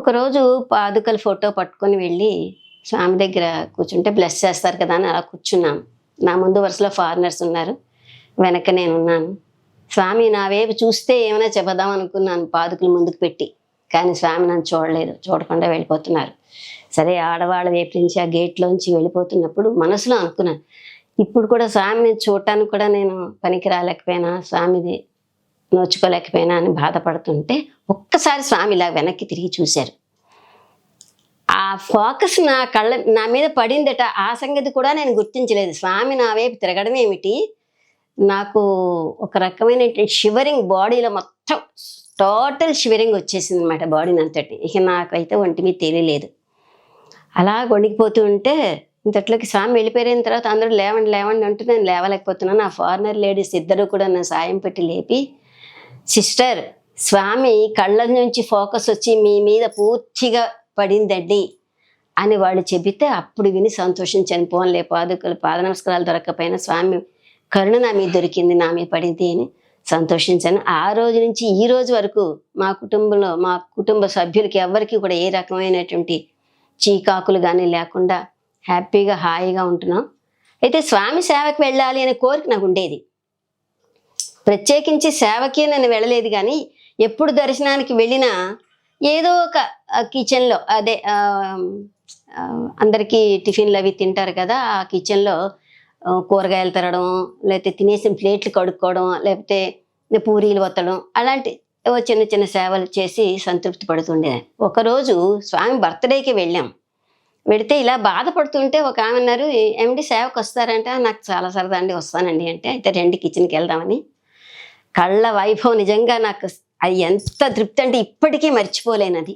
ఒకరోజు పాదుకల ఫోటో పట్టుకొని వెళ్ళి స్వామి దగ్గర కూర్చుంటే బ్లెస్ చేస్తారు కదా అని అలా కూర్చున్నాం. నా ముందు వరుసలో ఫారినర్స్ ఉన్నారు. వెనక నేను ఉన్నాను. స్వామి నా వైపు చూస్తే ఏమైనా చెబుదాం అనుకున్నాను పాదుకలు ముందుకు పెట్టి. కానీ స్వామి నన్ను చూడలేదు. చూడకుండా వెళ్ళిపోతున్నారు. సరే ఆడవాళ్ళ వైపు నుంచి ఆ గేట్లోంచి వెళ్ళిపోతున్నప్పుడు మనసులో అనుకున్నాను. ఇప్పుడు కూడా స్వామిని చూడటానికి కూడా నేను పనికి రాలేకపోయినా స్వామిది నోచుకోలేకపోయినా అని బాధపడుతుంటే ఒక్కసారి స్వామి ఇలా వెనక్కి తిరిగి చూశారు. ఆ ఫోకస్ నా కళ్ళ నా మీద పడిందట. ఆ సంగతి కూడా నేను గుర్తించలేదు. స్వామి నా వైపు తిరగడం ఏమిటి? నాకు ఒక రకమైన షివరింగ్ బాడీలో మొత్తం టోటల్ షివరింగ్ వచ్చేసింది అనమాట బాడీని అంతటి ఇక నాకైతే ఒంటి మీద తెలియలేదు అలా వణికిపోతూ ఉంటే ఇంతట్లోకి స్వామి వెళ్ళిపోయిన తర్వాత అందరూ లేవండి లేవండి అంటూ నేను లేవలేకపోతున్నాను. ఆ ఫారినర్ లేడీస్ ఇద్దరు కూడా నా సాయం పెట్టి లేపి సిస్టర్ స్వామి కళ్ళ నుంచి ఫోకస్ వచ్చి మీ మీద పూర్తిగా పడిందండి అని వాళ్ళు చెబితే అప్పుడు విని సంతోషించాను. పోన్లే పాదుకలు పాద నమస్కారాలు దొరకకపోయినా స్వామి కరుణ నా మీద దొరికింది నా మీద పడింది అని సంతోషించాను. ఆ రోజు నుంచి ఈ రోజు వరకు మా కుటుంబంలో మా కుటుంబ సభ్యులకి ఎవరికి కూడా ఏ రకమైనటువంటి చీకాకులు కానీ లేకుండా హ్యాపీగా హాయిగా ఉంటున్నాం. అయితే స్వామి సేవకు వెళ్ళాలి అనే కోరిక నాకు ఉండేది. ప్రత్యేకించి సేవకి నేను వెళ్ళలేదు కానీ ఎప్పుడు దర్శనానికి వెళ్ళినా ఏదో ఒక కిచెన్లో అదే అందరికీ టిఫిన్లు అవి తింటారు కదా ఆ కిచెన్లో కూరగాయలు తరడం లేకపోతే తినేసిన ప్లేట్లు కడుక్కోవడం లేకపోతే పూరీలు వత్తడం అలాంటి చిన్న చిన్న సేవలు చేసి సంతృప్తి పడుతుండేదాన్ని. ఒకరోజు స్వామి బర్త్డేకి వెళ్ళాం. వెడితే ఇలా బాధపడుతుంటే ఒక ఆమె అన్నారు ఏమిటి సేవకు వస్తారంటే నాకు చాలా సరదా అండి వస్తానండి అంటే అయితే రెండు కిచెన్కి వెళ్దామని. కళ్ళ వైభవం నిజంగా నాకు అది ఎంత తృప్తి అంటే ఇప్పటికీ మర్చిపోలేనది.